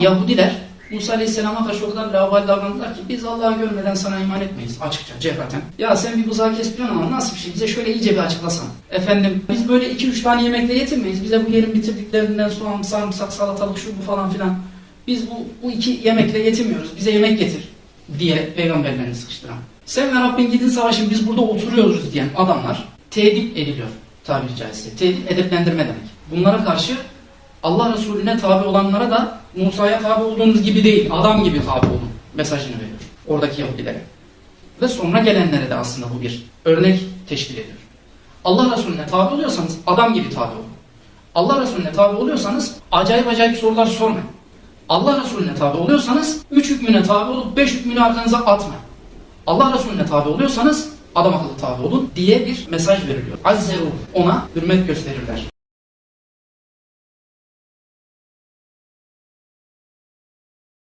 Yahudiler Musa Aleyhisselam'a karşı o kadar laubali davrandılar ki biz Allah'ı görmeden sana iman etmeyiz açıkça cehraten. Ya sen bir buzağı kestiriyorsun ama nasıl bir şey bize şöyle iyice bir açıklasan. Efendim biz böyle iki üç tane yemekle yetinmeyiz. Bize bu yerin bitirdiklerinden soğan, sarımsak, salatalık şu bu falan filan. Biz bu, bu iki yemekle yetinmiyoruz. Bize yemek getir diye peygamberlerini sıkıştıran. Sen ve Rabbin gidin savaşın biz burada oturuyoruz diyen adamlar tedip ediliyor tabiri caizse. Tedip edeplendirme demek. Bunlara karşı Allah Resulüne tabi olanlara da Musa'ya tabi olduğunuz gibi değil, adam gibi tabi olun mesajını veriyor. Oradaki Yahudilere. Ve sonra gelenlere de aslında bu bir örnek teşkil ediyor. Allah Resulüne tabi oluyorsanız adam gibi tabi olun. Allah Resulüne tabi oluyorsanız acayip acayip sorular sormayın. Allah Resulüne tabi oluyorsanız üç hükmüne tabi olup beş hükmünü arkanıza atmayın. Allah Resulüne tabi oluyorsanız adam akıllı tabi olun diye bir mesaj veriliyor. Azzeru ona hürmet gösterirler.